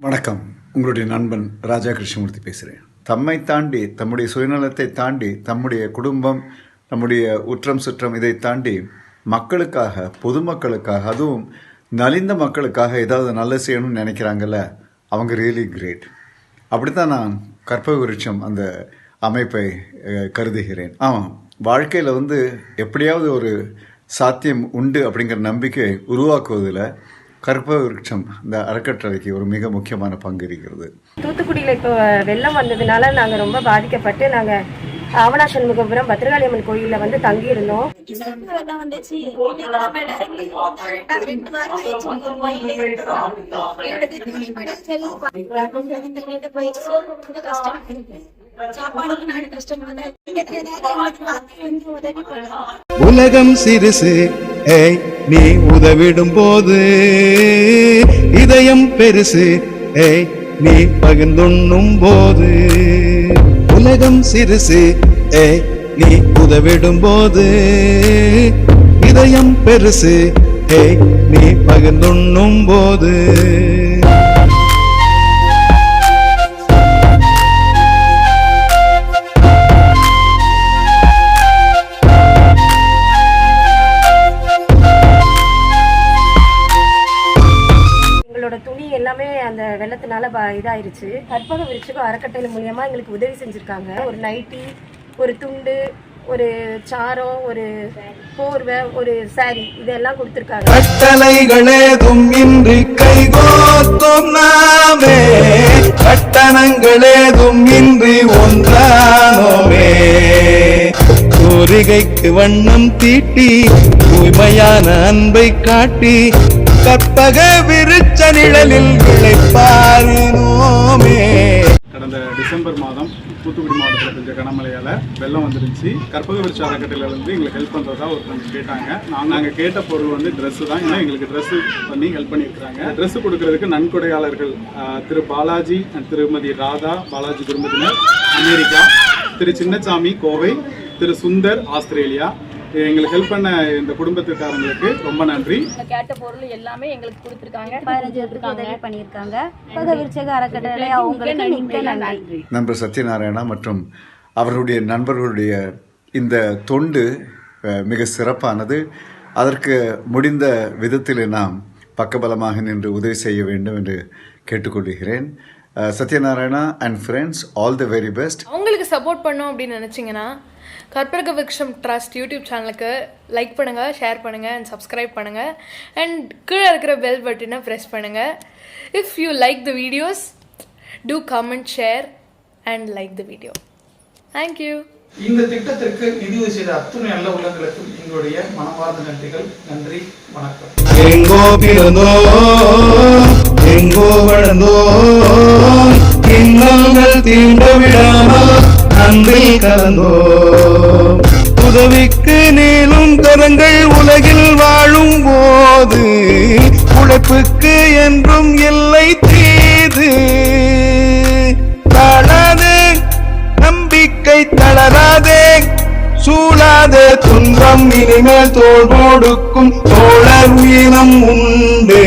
வணக்கம். உங்களுடைய நண்பன் ராஜா கிருஷ்ணமூர்த்தி பேசுகிறேன் தம்மை தாண்டி தம்முடைய சுயநலத்தை தாண்டி தம்முடைய குடும்பம் நம்முடைய உற்றம் சுற்றம் இதை தாண்டி மக்களுக்காக பொதுமக்களுக்காக அதுவும் நலிந்த மக்களுக்காக ஏதாவது நல்ல செய்யணும்னு நினைக்கிறாங்கல்ல அவங்க ரியலி கிரேட் அப்படித்தான் நான் கற்பக விருட்சம் அந்த அமைப்பை கருதுகிறேன். ஆமாம் வாழ்க்கையில் வந்து எப்படியாவது ஒரு சாத்தியம் உண்டு அப்படிங்கிற நம்பிக்கை உருவாக்குவதில் கற்பக விருட்சம் இந்த அறக்கட்டளைக்கு ஒரு மிக முக்கியமான பங்கு இருக்கிறது தூத்துக்குடியில் இப்போ வெள்ளம் வந்ததுனால நாங்கள் ரொம்ப பாதிக்கப்பட்டு நாங்கள் ஆவணா சண்முகபுரம் பத்ரகாளி அம்மன் கோயிலில் வந்து தங்கி இருந்தோம் வெள்ளம் வந்துச்சு வெள்ளிக்கிழமை இறங்கி நாங்க ரெண்டு வாரம் ஆயிடுச்சு ஒரு கோயிலே இருக்கிறோம். எடுத்துட்டு போயிடுச்சு. ரொம்ப கஷ்டம் சாப்பாடுக்கு நாடு கஷ்டம் வந்து உதவி பண்ணலாம் உலகம் சிறுசு ஏய் நீ உதவிடும் போது இதயம் பெருசு. ஏய் நீ பகிர்ந்துண்ணும் போது உலகம் சிறுசு. ஏய் நீ உதவிடும் போது இதயம் பெருசு. ஏய் நீ பகிர்ந்துண்ணும் போது அந்த வெள்ளத்தினால ப- இதாயிருச்சு. கற்பக விருட்சகம் அறக்கட்டளை மூலியமா எங்களுக்கு உதவி செஞ்சுருக்காங்க. ஒரு நைட்டி ஒரு துண்டு ஒரு சாரம் ஒரு போர்வை ஒரு சாரி இதெல்லாம் கொடுத்துருக்காங்க. கட்டளைகளேதும் இன்றி கைகோத்தும் நாமே. கட்டணங்களேதும் இன்றி ஒன்றானோமே. கோரிகைக்கு வண்ணம் தீட்டி தூய்மையான அன்பை காட்டி கற்பக விருச்ச நிழலில் விளைப்பாரினோமே கடந்த டிசம்பர் மாதம் தூத்துக்குடி மாவட்டத்தில் பெஞ்ச கனமழையால் வெள்ளம் வந்துருச்சு. கற்பக விருட்ச அறக்கட்டளையிலேருந்து எங்களுக்கு ஹெல்ப் பண்ணுறதா ஒருத்தவங்க கேட்டாங்க. நாங்கள் நாங்கள் கேட்ட பொருள் வந்து ட்ரெஸ்ஸு தான். ஏன்னா எங்களுக்கு ட்ரெஸ்ஸு பண்ணி ஹெல்ப் பண்ணியிருக்கிறாங்க. ட்ரெஸ்ஸு கொடுக்கறதுக்கு நன்கொடையாளர்கள் திரு பாலாஜி அண்ட் திருமதி ராதா பாலாஜி குடும்பத்தினர் அமெரிக்கா திரு சின்னசாமி கோவை திரு சுந்தர் ஆஸ்திரேலியா எங்களுக்கு ஹெல்ப் பண்ண இந்த குடும்பத்துக்காரங்களுக்கு ரொம்ப நன்றி. கேட்ட பொருள் எல்லாமே எங்களுக்கு கொடுத்துருக்காங்க. பதினஞ்சு பேருக்கு உதவி பண்ணியிருக்காங்க. பக விருச்சக அறக்கட்டளை அவங்களுக்கு மிக்க நன்றி. நண்பர் சத்யநாராயணா மற்றும் அவர்களுடைய நண்பர்களுடைய இந்த தொண்டு மிக சிறப்பானது. அதற்கு முடிந்த விதத்தில் நாம் பக்கபலமாக நின்று உதவி செய்ய வேண்டும் என்று கேட்டுக்கொள்கிறேன். Sathyanarayana and friends all the very best அவங்களுக்கு சப்போர்ட் பண்ணோம் அப்படின்னு நினச்சிங்கன்னா கற்பக விக்ஷம் ட்ரஸ்ட் யூடியூப் சேனலுக்கு லைக் பண்ணுங்கள் ஷேர் பண்ணுங்கள் அண்ட் சப்ஸ்கிரைப் பண்ணுங்கள் அண்ட் கீழே இருக்கிற பெல் பட்டனை ப்ரெஸ் பண்ணுங்கள் if you like the videos do comment share and like the video thank you இந்த திட்டத்திற்கு நிதியுதவி செய்த அத்துணை நல்ல உள்ளங்களுக்கும் எங்களுடைய மனமார்ந்த நன்றிகள். நன்றி வணக்கம். எங்கோ எங்கோ வளர்ந்தோம் இன்னல்கள் தீண்ட விடாமல் அன்பில் கலந்தோம் உதவிக்கு நீளும் கரங்கள் உலகில் வாழும் போது உழைப்புக்கு என்றும் இல்லை தீது. தளது நம்பிக்கை தளராதே சூழாத துன்பம் இனிமேல் தோல் கொடுக்கும் தோழர் உயிரம் உண்டு.